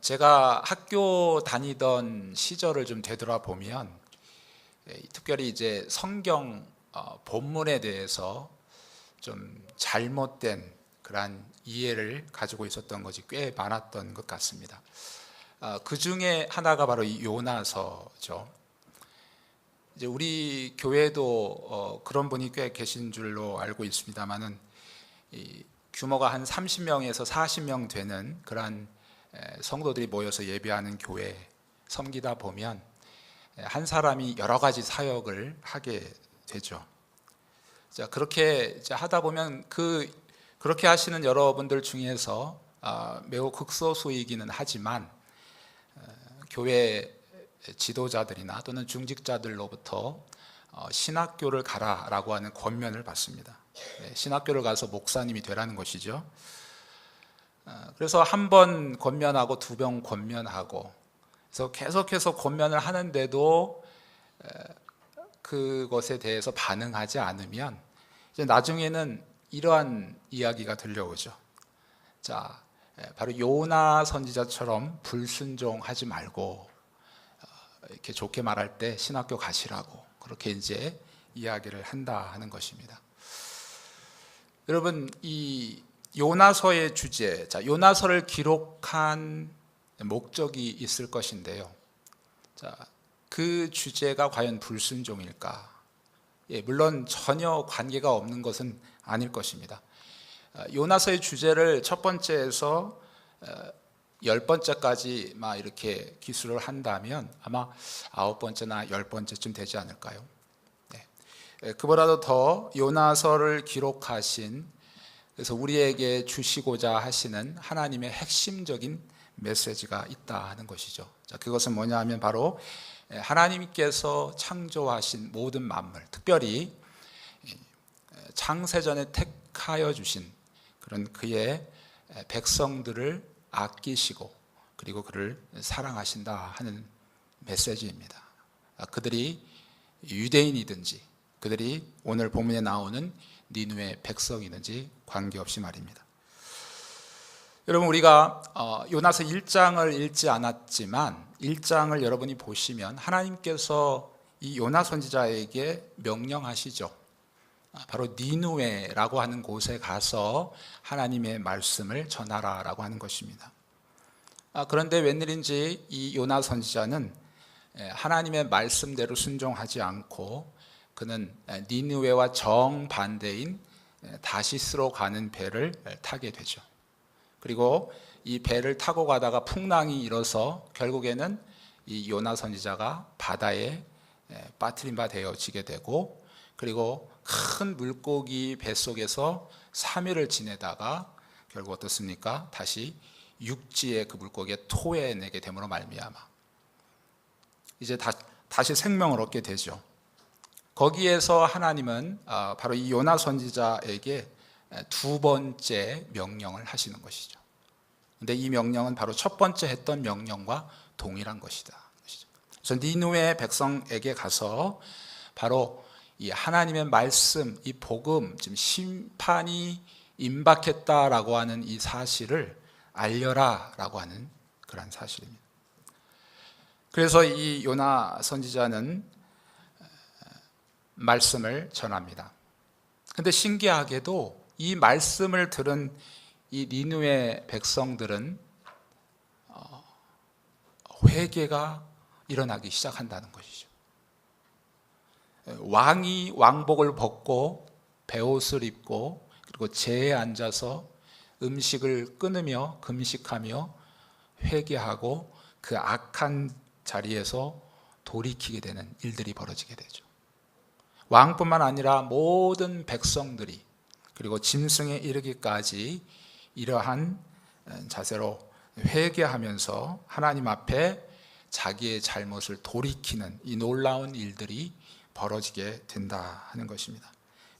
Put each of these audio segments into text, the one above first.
제가 학교 다니던 시절을 좀 되돌아보면 예, 특별히 이제 성경 어, 본문에 대해서 좀 잘못된 그러한 이해를 가지고 있었던 것이 꽤 많았던 것 같습니다. 아, 그 중에 하나가 바로 이 요나서죠. 이제 우리 교회도 어, 그런 분이 꽤 계신 줄로 알고 있습니다만은 이 규모가 한 30명에서 40명 되는 그러한 에, 성도들이 모여서 예배하는 교회 섬기다 보면 에, 한 사람이 여러 가지 사역을 하게 되죠. 자 그렇게 하다 보면 그 그렇게 하시는 여러분들 중에서 아, 매우 극소수이기는 하지만 어, 교회 지도자들이나 또는 중직자들로부터 어, 신학교를 가라라고 하는 권면을 받습니다. 네, 신학교를 가서 목사님이 되라는 것이죠. 어, 그래서 한 번 권면하고 두 번 권면하고 그래서 계속해서 권면을 하는데도 에, 그것에 대해서 반응하지 않으면 이제 나중에는 이러한 이야기가 들려오죠. 자, 에, 바로 요나 선지자처럼 불순종하지 말고 어, 이렇게 좋게 말할 때 신학교 가시라고 그렇게 이제 이야기를 한다 하는 것입니다. 여러분 이 요나서의 주제, 자 요나서를 기록한 목적이 있을 것인데요. 자, 그 주제가 과연 불순종일까? 예, 물론 전혀 관계가 없는 것은 아닐 것입니다. 아, 요나서의 주제를 첫 번째에서 어, 열 번째까지 막 이렇게 기술을 한다면 아마 아홉 번째나 열 번째쯤 되지 않을까요? 네. 예, 그보다도 더 요나서를 기록하신 그래서 우리에게 주시고자 하시는 하나님의 핵심적인 메시지가 있다 하는 것이죠. 자, 그것은 뭐냐 하면 바로 하나님께서 창조하신 모든 만물, 특별히 창세전에 택하여 주신 그런 그의 백성들을 아끼시고 그리고 그를 사랑하신다 하는 메시지입니다. 아, 그들이 유대인이든지 그들이 오늘 본문에 나오는 니누의 백성이든지 관계없이 말입니다. 여러분 우리가 어, 요나서 1장을 읽지 않았지만 1장을 여러분이 보시면 하나님께서 이 요나 선지자에게 명령하시죠. 아, 바로 니누에라고 하는 곳에 가서 하나님의 말씀을 전하라라고 하는 것입니다. 아, 그런데 웬일인지 이 요나 선지자는 하나님의 말씀대로 순종하지 않고 그는 니누웨와 정반대인 다시스로 가는 배를 타게 되죠. 그리고 이 배를 타고 가다가 풍랑이 일어서 결국에는 이 요나 선지자가 바다에 빠뜨린 바 되어지게 되고 그리고 큰 물고기 뱃속에서 3일을 지내다가 결국 어떻습니까? 다시 육지에 그 물고기에 토해내게 됨으로 말미암아 이제 다, 다시 생명을 얻게 되죠. 거기에서 하나님은 아, 바로 이 요나 선지자에게 두 번째 명령을 하시는 것이죠. 근데 이 명령은 바로 첫 번째 했던 명령과 동일한 것이다. 그래서 니누의 백성에게 가서 바로 이 하나님의 말씀, 이 복음, 지금 심판이 임박했다라고 하는 이 사실을 알려라라고 하는 그러한 사실입니다. 그래서 이 요나 선지자는 말씀을 전합니다. 근데 신기하게도 이 말씀을 들은 이 니누의 백성들은 어, 회개가 일어나기 시작한다는 것이죠. 왕이 왕복을 벗고 베옷을 입고 그리고 제에 앉아서 음식을 끊으며 금식하며 회개하고 그 악한 자리에서 돌이키게 되는 일들이 벌어지게 되죠. 왕뿐만 아니라 모든 백성들이 그리고 짐승에 이르기까지 이러한 자세로 회개하면서 하나님 앞에 자기의 잘못을 돌이키는 이 놀라운 일들이 벌어지게 된다 하는 것입니다.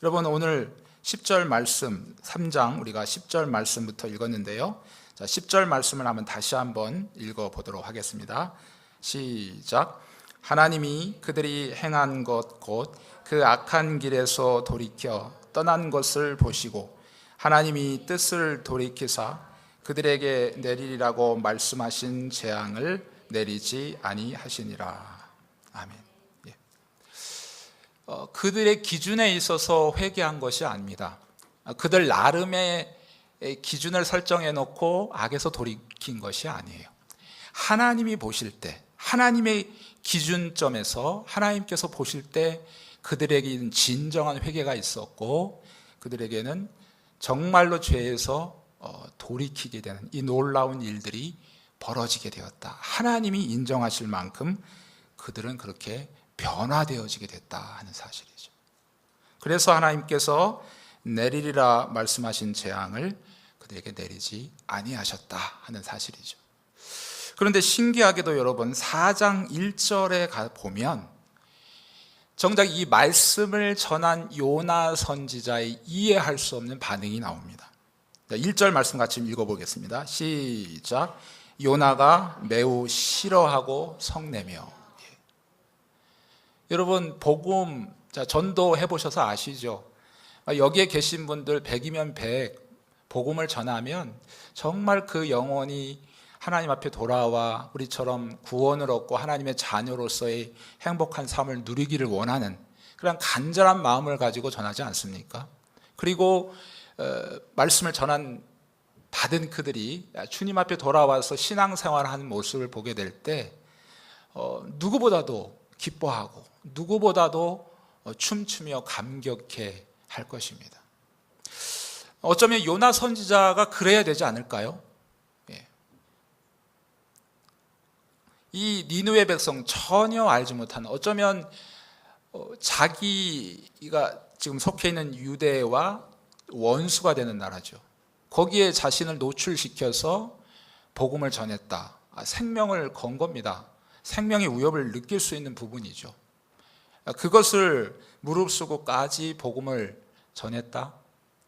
여러분 오늘 10절 말씀 3장 우리가 10절 말씀부터 읽었는데요. 자, 10절 말씀을 한번 다시 한번 읽어 보도록 하겠습니다. 시작. 하나님이 그들이 행한 것 곧 그 악한 길에서 돌이켜 떠난 것을 보시고 하나님이 뜻을 돌이키사 그들에게 내리리라고 말씀하신 재앙을 내리지 아니하시니라. 아멘. 예. 어, 그들의 기준에 있어서 회개한 것이 아닙니다. 어, 그들 나름의 기준을 설정해 놓고 악에서 돌이킨 것이 아니에요. 하나님이 보실 때, 하나님의 기준점에서 하나님께서 보실 때 그들에게는 진정한 회개가 있었고 그들에게는 정말로 죄에서 어, 돌이키게 되는 이 놀라운 일들이 벌어지게 되었다. 하나님이 인정하실 만큼 그들은 그렇게 변화되어지게 됐다 하는 사실이죠. 그래서 하나님께서 내리리라 말씀하신 재앙을 그들에게 내리지 아니하셨다 하는 사실이죠. 그런데 신기하게도 여러분 4장 1절에 가 보면 정작 이 말씀을 전한 요나 선지자의 이해할 수 없는 반응이 나옵니다. 1절 말씀 같이 읽어보겠습니다. 시작. 요나가 매우 싫어하고 성내며. 예. 여러분, 복음, 자, 전도 해보셔서 아시죠? 여기에 계신 분들 100이면 100, 복음을 전하면 정말 그 영혼이 하나님 앞에 돌아와 우리처럼 구원을 얻고 하나님의 자녀로서의 행복한 삶을 누리기를 원하는 그런 간절한 마음을 가지고 전하지 않습니까? 그리고 어, 말씀을 전한 받은 그들이 주님 앞에 돌아와서 신앙생활하는 모습을 보게 될때 어, 누구보다도 기뻐하고 누구보다도 어, 춤추며 감격해 할 것입니다. 어쩌면 요나 선지자가 그래야 되지 않을까요? 이 니누의 백성 전혀 알지 못하는 어쩌면 어, 자기가 지금 속해 있는 유대와 원수가 되는 나라죠. 거기에 자신을 노출시켜서 복음을 전했다. 아, 생명을 건 겁니다. 생명의 위협을 느낄 수 있는 부분이죠. 아, 그것을 무릅쓰고까지 복음을 전했다.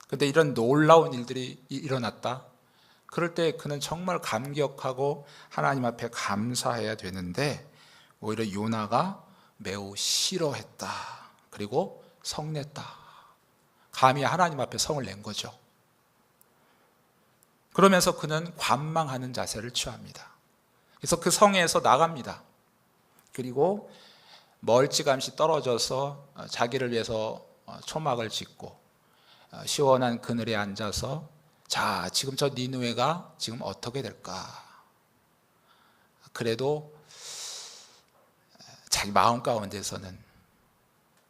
근데 이런 놀라운 일들이 일어났다. 그럴 때 그는 정말 감격하고 하나님 앞에 감사해야 되는데 오히려 요나가 매우 싫어했다. 그리고 성냈다. 감히 하나님 앞에 성을 낸 거죠. 그러면서 그는 관망하는 자세를 취합니다. 그래서 그 성에서 나갑니다. 그리고 멀찌감치 떨어져서 자기를 위해서 초막을 짓고 어, 시원한 그늘에 앉아서 자, 지금 저 니누에가 지금 어떻게 될까? 그래도 자기 마음 가운데서는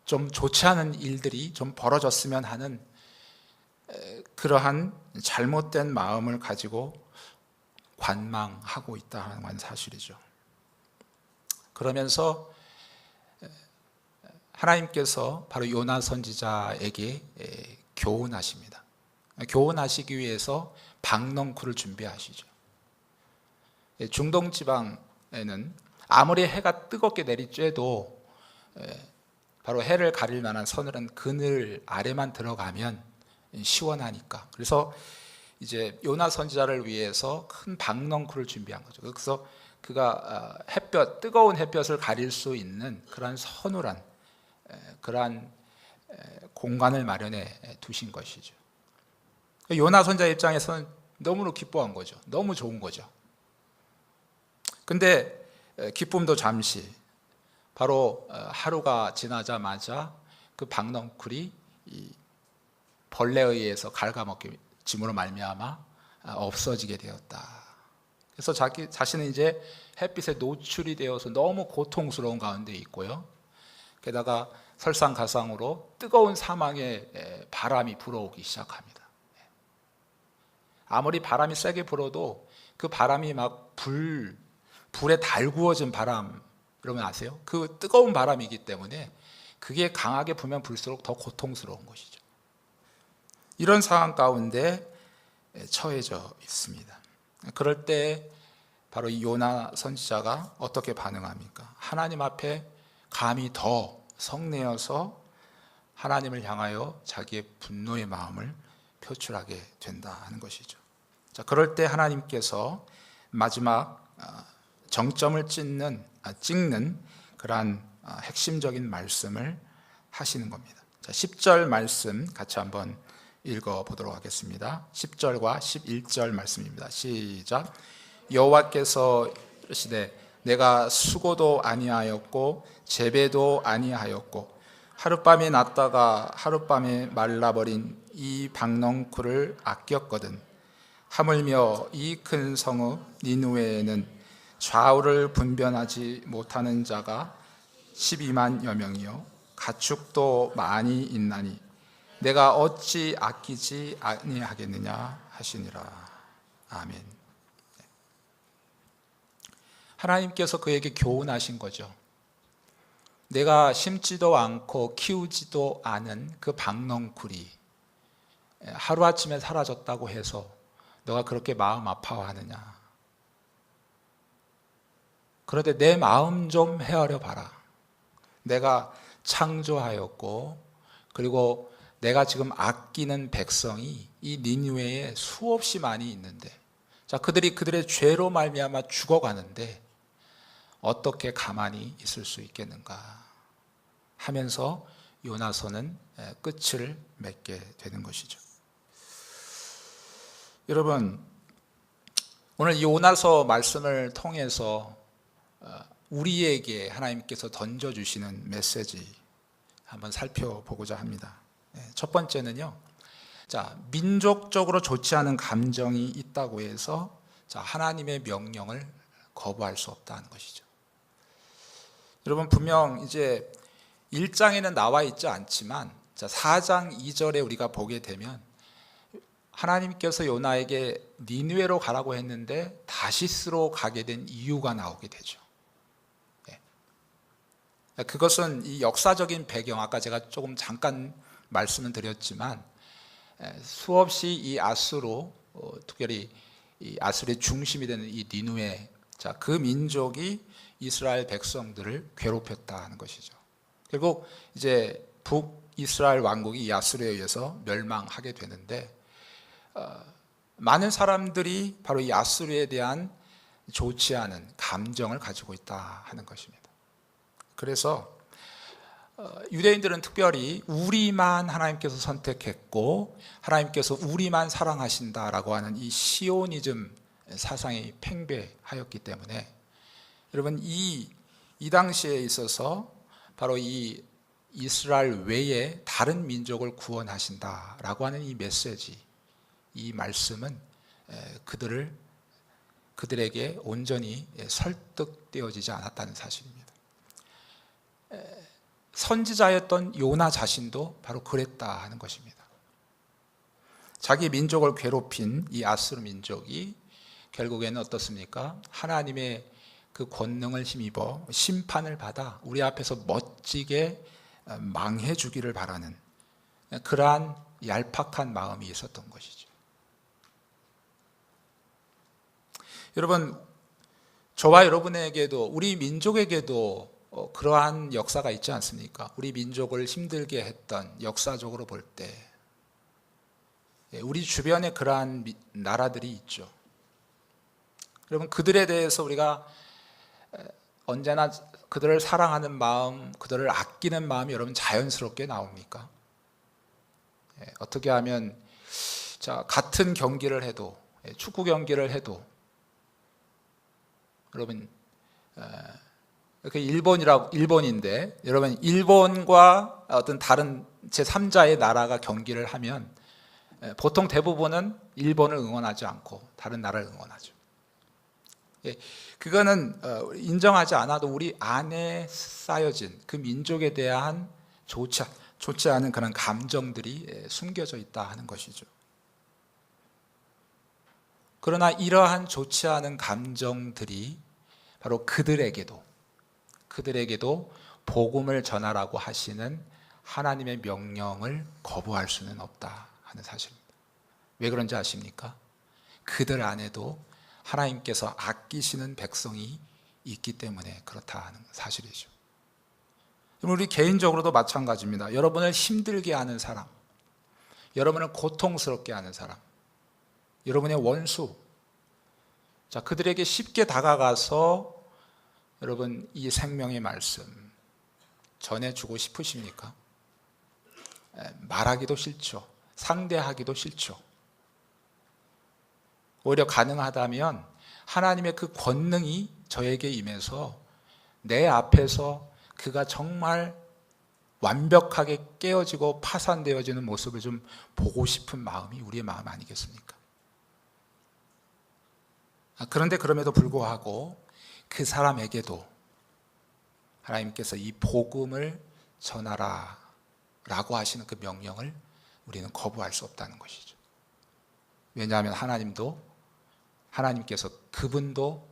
좀 좋지 않은 일들이 좀 벌어졌으면 하는 그러한 잘못된 마음을 가지고 관망하고 있다는 건 사실이죠. 그러면서 하나님께서 바로 요나 선지자에게 교훈하십니다. 교훈하시기 위해서 박넝쿨을 준비하시죠. 예, 중동 지방에는 아무리 해가 뜨겁게 내리쬐도 예, 바로 해를 가릴 만한 서늘한 그늘 아래만 들어가면 시원하니까. 그래서 이제 요나 선지자를 위해서 큰 박넝쿨을 준비한 거죠. 그래서 그가 아, 햇볕 뜨거운 햇볕을 가릴 수 있는 그러한 서늘한 그러한 공간을 마련해 두신 것이죠. 요나 선자 입장에서는 너무나 기뻐한 거죠. 너무 좋은 거죠. 근데 기쁨도 잠시 바로 어, 하루가 지나자마자 그 박넝쿨이 벌레에 의해서 갉아먹힘으로 말미암아 아, 없어지게 되었다. 그래서 자기 자신은 이제 햇빛에 노출이 되어서 너무 고통스러운 가운데 있고요. 게다가 설상가상으로 뜨거운 사망의 바람이 불어오기 시작합니다. 아무리 바람이 세게 불어도 그 바람이 막 불, 불에 달구어진 바람, 여러분 아세요? 그 뜨거운 바람이기 때문에 그게 강하게 불면 불수록 더 고통스러운 것이죠. 이런 상황 가운데 처해져 있습니다. 그럴 때 바로 이 요나 선지자가 어떻게 반응합니까? 하나님 앞에 감히 더 성내어서 하나님을 향하여 자기의 분노의 마음을 표출하게 된다 하는 것이죠. 자, 그럴 때 하나님께서 마지막 아, 정점을 찍는 아, 찍는 그러한 아, 핵심적인 말씀을 하시는 겁니다. 자, 10절 말씀 같이 한번 읽어 보도록 하겠습니다. 10절과 11절 말씀입니다. 시작. 여호와께서 이르시되 내가 수고도 아니하였고 재배도 아니하였고 하룻밤에 났다가 하룻밤에 말라버린 이 박넝쿨을 아꼈거든 하물며 이 큰 성읍 니누에는 좌우를 분변하지 못하는 자가 12만여 명이요 가축도 많이 있나니 내가 어찌 아끼지 아니하겠느냐 하시니라 아멘. 하나님께서 그에게 교훈하신 거죠. 내가 심지도 않고 키우지도 않은 그 박넝쿨이 하루아침에 사라졌다고 해서 너가 그렇게 마음 아파하느냐. 그런데 내 마음 좀 헤아려 봐라. 내가 창조하였고, 그리고 내가 지금 아끼는 백성이 이 니누에에 수없이 많이 있는데, 자 그들이 그들의 죄로 말미암아 죽어가는데 어떻게 가만히 있을 수 있겠는가 하면서 요나서는 끝을 맺게 되는 것이죠. 여러분, 오늘 요나서 말씀을 통해서 어, 우리에게 하나님께서 던져 주시는 메시지 한번 살펴보고자 합니다. 네, 첫 번째는요, 자, 민족적으로 좋지 않은 감정이 있다고 해서 자, 하나님의 명령을 거부할 수 없다는 것이죠. 여러분, 분명 이제 1장에는 나와 있지 않지만 자, 4장 2절에 우리가 보게 되면 하나님께서 요나에게 니누에로 가라고 했는데 다시스로 가게 된 이유가 나오게 되죠. 예. 그것은 이 역사적인 배경 아까 제가 조금 잠깐 말씀을 드렸지만 예, 수없이 이 아수로 어, 특별히 이 아수르의 중심이 되는 이 니누에 자그 민족이 이스라엘 백성들을 괴롭혔다는 것이죠. 결국 이제 북 이스라엘 왕국이 이 아수르에 의해서 멸망하게 되는데 어, 많은 사람들이 바로 이 아수르에 대한 좋지 않은 감정을 가지고 있다 하는 것입니다. 그래서 어, 유대인들은 특별히 우리만 하나님께서 선택했고 하나님께서 우리만 사랑하신다라고 하는 이 시오니즘 사상이 팽배하였기 때문에 여러분 이, 이 당시에 있어서 바로 이 이스라엘 외에 다른 민족을 구원하신다라고 하는 이 메시지 이 말씀은 그들을 그들에게 온전히 설득되어지지 않았다는 사실입니다. 선지자였던 요나 자신도 바로 그랬다 하는 것입니다. 자기 민족을 괴롭힌 이 아스르 민족이 결국에는 어떻습니까? 하나님의 그 권능을 힘입어 심판을 받아 우리 앞에서 멋지게 망해 주기를 바라는 그러한 얄팍한 마음이 있었던 것이죠. 여러분, 저와 여러분에게도 우리 민족에게도 어, 그러한 역사가 있지 않습니까? 우리 민족을 힘들게 했던 역사적으로 볼 때, 예, 우리 주변에 그러한 나라들이 있죠. 여러분, 그들에 대해서 우리가 언제나 그들을 사랑하는 마음, 그들을 아끼는 마음이 여러분 자연스럽게 나옵니까? 예, 어떻게 하면, 자, 같은 경기를 해도, 예, 축구 경기를 해도, 여러분, 그 일본이라고 일본인데 여러분 일본과 어떤 다른 제 3자의 나라가 경기를 하면 보통 대부분은 일본을 응원하지 않고 다른 나라를 응원하죠. 예, 그거는 어, 인정하지 않아도 우리 안에 쌓여진 그 민족에 대한 좋지, 좋지 않은 그런 감정들이 숨겨져 있다 하는 것이죠. 그러나 이러한 좋지 않은 감정들이 바로 그들에게도 그들에게도 복음을 전하라고 하시는 하나님의 명령을 거부할 수는 없다 하는 사실입니다. 왜 그런지 아십니까? 그들 안에도 하나님께서 아끼시는 백성이 있기 때문에 그렇다 하는 사실이죠. 우리 개인적으로도 마찬가지입니다. 여러분을 힘들게 하는 사람, 여러분을 고통스럽게 하는 사람, 여러분의 원수, 자, 그들에게 쉽게 다가가서 여러분 이 생명의 말씀 전해주고 싶으십니까? 말하기도 싫죠. 상대하기도 싫죠. 오히려 가능하다면 하나님의 그 권능이 저에게 임해서 내 앞에서 그가 정말 완벽하게 깨어지고 파산되어지는 모습을 좀 보고 싶은 마음이 우리의 마음 아니겠습니까? 아, 그런데 그럼에도 불구하고 그 사람에게도 하나님께서 이 복음을 전하라 라고 하시는 그 명령을 우리는 거부할 수 없다는 것이죠. 왜냐하면 하나님도 하나님께서 그분도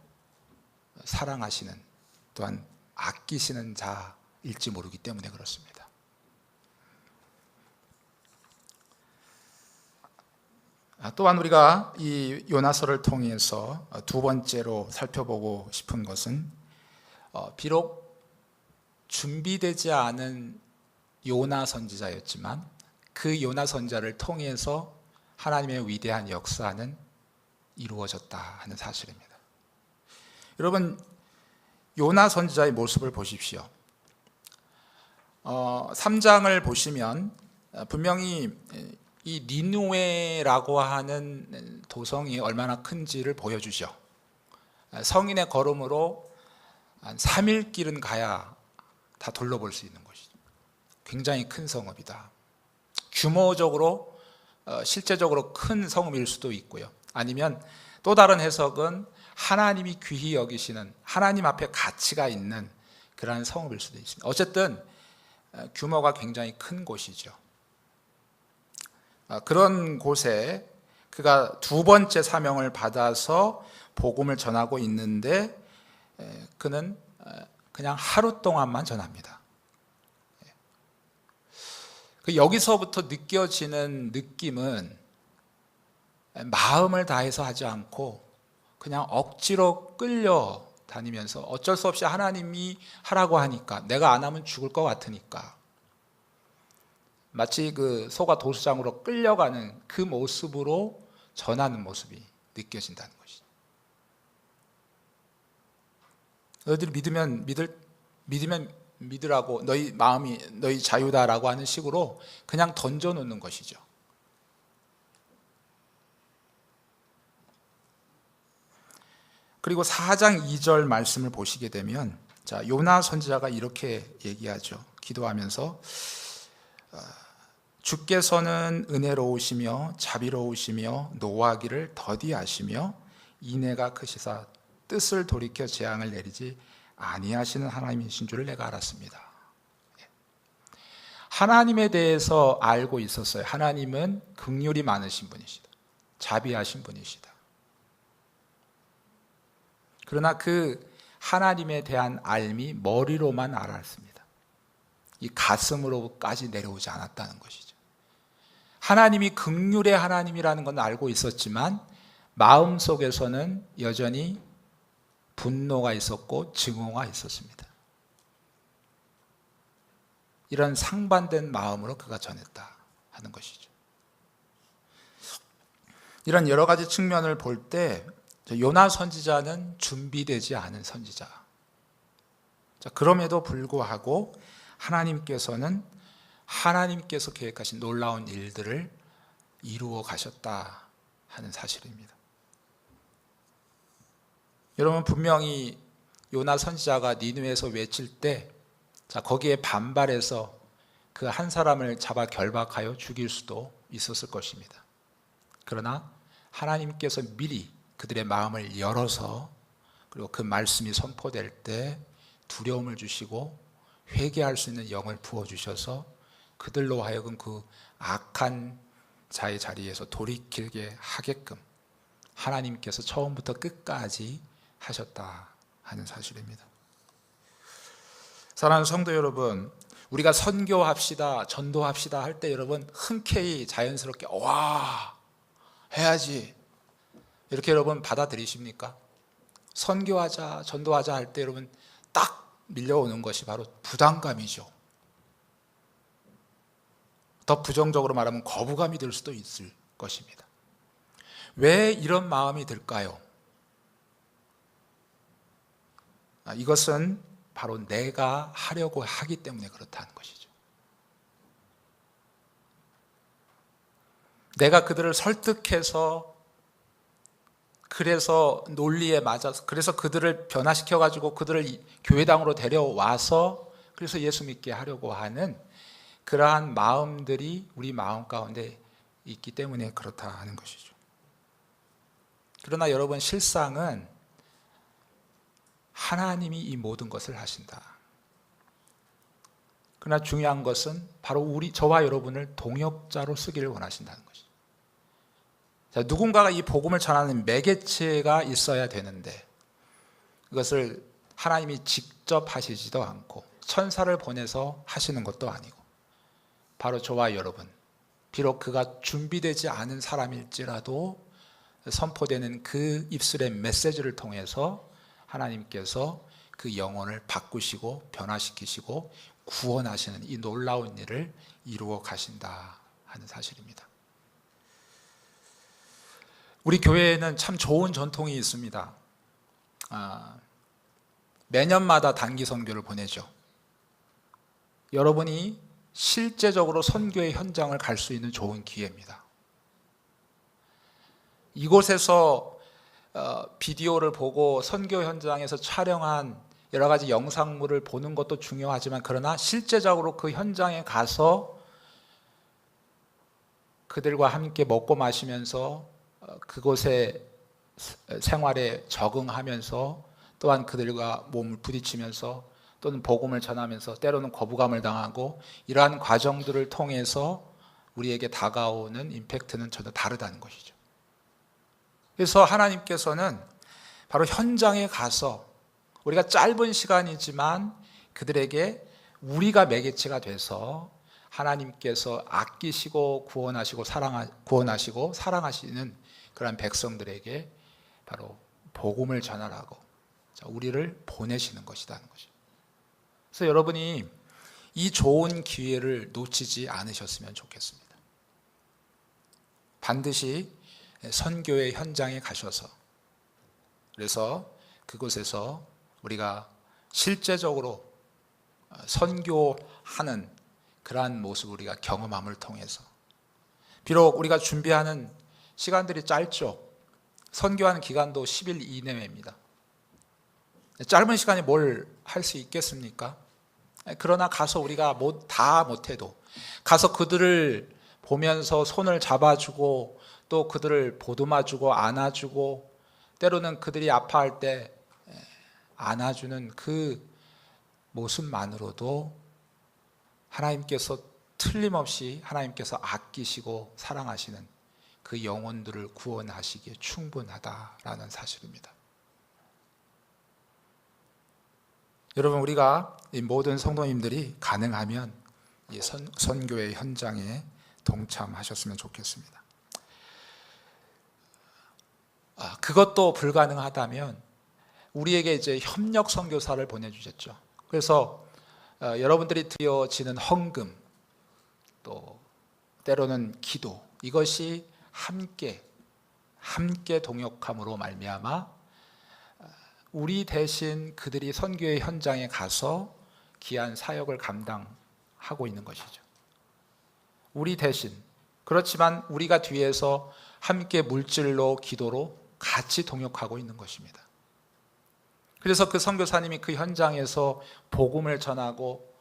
사랑하시는 또한 아끼시는 자일지 모르기 때문에 그렇습니다. 아, 또한 우리가 이 요나서를 통해서 두 번째로 살펴보고 싶은 것은 어, 비록 준비되지 않은 요나 선지자였지만 그 요나 선자를 통해서 하나님의 위대한 역사는 이루어졌다 하는 사실입니다. 여러분 요나 선지자의 모습을 보십시오. 어, 3장을 보시면 분명히 이 니누에라고 하는 도성이 얼마나 큰지를 보여주죠. 성인의 걸음으로 한 3일 길은 가야 다 둘러볼 수 있는 것이죠. 굉장히 큰 성읍이다. 규모적으로 어, 실제적으로 큰 성읍일 수도 있고요. 아니면 또 다른 해석은 하나님이 귀히 여기시는 하나님 앞에 가치가 있는 그러한 성읍일 수도 있습니다. 어쨌든 어, 규모가 굉장히 큰 곳이죠. 아, 그런 곳에 그가 두 번째 사명을 받아서 복음을 전하고 있는데 그는 어, 그냥 하루 동안만 전합니다. 그 여기서부터 느껴지는 느낌은 마음을 다해서 하지 않고 그냥 억지로 끌려 다니면서 어쩔 수 없이 하나님이 하라고 하니까 내가 안 하면 죽을 것 같으니까 마치 그 소가 도수장으로 끌려가는 그 모습으로 전하는 모습이 느껴진다는 것이죠. 너희들이 믿으면 믿을 믿으면 믿으라고 너희 마음이 너희 자유다라고 하는 식으로 그냥 던져 놓는 것이죠. 그리고 4장 2절 말씀을 보시게 되면 자, 요나 선지자가 이렇게 얘기하죠. 기도하면서 어, 주께서는 은혜로우시며 자비로우시며 노하기를 더디하시며 인애가 크시사 뜻을 돌이켜 재앙을 내리지 아니하시는 하나님이신 줄을 내가 알았습니다. 예. 하나님에 대해서 알고 있었어요. 하나님은 긍휼이 많으신 분이시다. 자비하신 분이시다. 그러나 그 하나님에 대한 알미 머리로만 알았습니다. 이 가슴으로까지 내려오지 않았다는 것이죠. 하나님이 극률의 하나님이라는 건 알고 있었지만 마음 속에서는 여전히 분노가 있었고 증오가 있었습니다. 이런 상반된 마음으로 그가 전했다 하는 것이죠. 이런 여러 가지 측면을 볼 때 요나 선지자는 준비되지 않은 선지자. 자, 그럼에도 불구하고 하나님께서는 하나님께서 계획하신 놀라운 일들을 이루어 가셨다 하는 사실입니다. 여러분 분명히 요나 선지자가 니누에서 외칠 때 자, 거기에 반발해서 그 한 사람을 잡아 결박하여 죽일 수도 있었을 것입니다. 그러나 하나님께서 미리 그들의 마음을 열어서 그리고 그 말씀이 선포될 때 두려움을 주시고 회개할 수 있는 영을 부어 주셔서 그들로 하여금 그 악한 자의 자리에서 돌이키게 하게끔 하나님께서 처음부터 끝까지 하셨다 하는 사실입니다. 사랑하는 성도 여러분, 우리가 선교합시다, 전도합시다 할 때 여러분 흔쾌히 자연스럽게 와 해야지 이렇게 여러분 받아들이십니까? 선교하자, 전도하자 할 때 여러분 딱 밀려오는 것이 바로 부담감이죠. 더 부정적으로 말하면 거부감이 들 수도 있을 것입니다. 왜 이런 마음이 들까요? 아, 이것은 바로 내가 하려고 하기 때문에 그렇다는 것이죠. 내가 그들을 설득해서 그래서 논리에 맞아서 그래서 그들을 변화시켜 가지고 그들을 이- 교회당으로 데려와서 그래서 예수 믿게 하려고 하는 그러한 마음들이 우리 마음 가운데 있기 때문에 그렇다 하는 것이죠. 그러나 여러분 실상은 하나님이 이 모든 것을 하신다. 그러나 중요한 것은 바로 우리 저와 여러분을 동역자로 쓰기를 원하신다는 누군가가 이 복음을 전하는 매개체가 있어야 되는데 그것을 하나님이 직접 하시지도 않고 천사를 보내서 하시는 것도 아니고 바로 저와 여러분 비록 그가 준비되지 않은 사람일지라도 선포되는 그 입술의 메시지를 통해서 하나님께서 그 영혼을 바꾸시고 변화시키시고 구원하시는 이 놀라운 일을 이루어 가신다 하는 사실입니다. 우리 교회에는 참 좋은 전통이 있습니다. 아, 매년마다 단기 선교를 보내죠. 여러분이 실제적으로 선교의 현장을 갈 수 있는 좋은 기회입니다. 이곳에서 어, 비디오를 보고 선교 현장에서 촬영한 여러 가지 영상물을 보는 것도 중요하지만 그러나 실제적으로 그 현장에 가서 그들과 함께 먹고 마시면서 어, 그곳에 생활에 적응하면서 또한 그들과 몸을 부딪히면서 또는 복음을 전하면서 때로는 거부감을 당하고 이러한 과정들을 통해서 우리에게 다가오는 임팩트는 전혀 다르다는 것이죠. 그래서 하나님께서는 바로 현장에 가서 우리가 짧은 시간이지만 그들에게 우리가 매개체가 돼서 하나님께서 아끼시고 구원하시고 사랑하, 구원하시고 사랑하시는 그런 백성들에게 바로 복음을 전하라고 우리를 보내시는 것이라는 것이죠. 그래서 여러분이 이 좋은 기회를 놓치지 않으셨으면 좋겠습니다. 반드시 선교의 현장에 가셔서 그래서 그곳에서 우리가 실제적으로 선교하는 그러한 모습을 우리가 경험함을 통해서 비록 우리가 준비하는 시간들이 짧죠. 선교하는 기간도 10일 이내입니다. 짧은 시간에 뭘 할 수 있겠습니까? 그러나 가서 우리가 못, 다 못해도 가서 그들을 보면서 손을 잡아주고 또 그들을 보듬어주고 안아주고 때로는 그들이 아파할 때 안아주는 그 모습만으로도 하나님께서 틀림없이 하나님께서 아끼시고 사랑하시는 그 영혼들을 구원하시기에 충분하다라는 사실입니다. 여러분 우리가 이 모든 성도님들이 가능하면 이 선, 선교의 현장에 동참하셨으면 좋겠습니다. 아, 그것도 불가능하다면 우리에게 이제 협력 선교사를 보내주셨죠. 그래서 어, 여러분들이 드려지는 헌금 또 때로는 기도 이것이 함께 함께 동역함으로 말미암아 우리 대신 그들이 선교의 현장에 가서 귀한 사역을 감당하고 있는 것이죠. 우리 대신 그렇지만 우리가 뒤에서 함께 물질로 기도로 같이 동역하고 있는 것입니다. 그래서 그 선교사님이 그 현장에서 복음을 전하고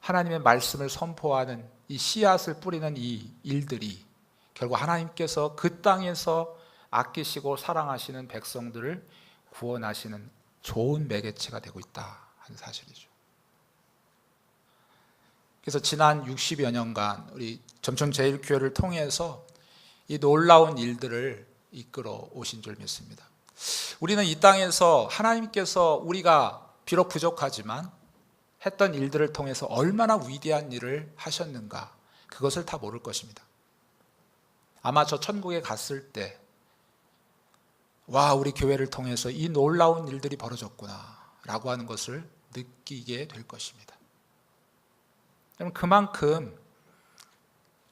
하나님의 말씀을 선포하는 이 씨앗을 뿌리는 이 일들이 결국 하나님께서 그 땅에서 아끼시고 사랑하시는 백성들을 구원하시는 좋은 매개체가 되고 있다 하는 사실이죠. 그래서 지난 60여 년간 우리 점천 제일교회를 통해서 이 놀라운 일들을 이끌어 오신 줄 믿습니다. 우리는 이 땅에서 하나님께서 우리가 비록 부족하지만 했던 일들을 통해서 얼마나 위대한 일을 하셨는가 그것을 다 모를 것입니다. 아마 저 천국에 갔을 때 와, 우리 교회를 통해서 이 놀라운 일들이 벌어졌구나. 라고 하는 것을 느끼게 될 것입니다. 그럼 그만큼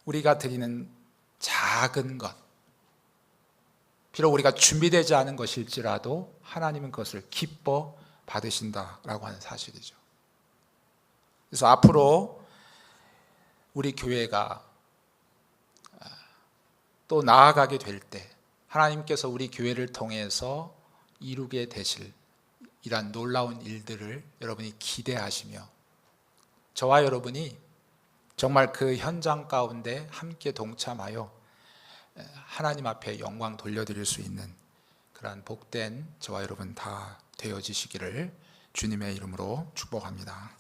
우리가 드리는 작은 것, 비록 우리가 준비되지 않은 것일지라도 하나님은 그것을 기뻐 받으신다라고 하는 사실이죠. 그래서 앞으로 우리 교회가 또 나아가게 될 때 하나님께서 우리 교회를 통해서 이루게 되실 이러한 놀라운 일들을 여러분이 기대하시며 저와 여러분이 정말 그 현장 가운데 함께 동참하여 하나님 앞에 영광 돌려드릴 수 있는 그러한 복된 저와 여러분 다 되어지시기를 주님의 이름으로 축복합니다.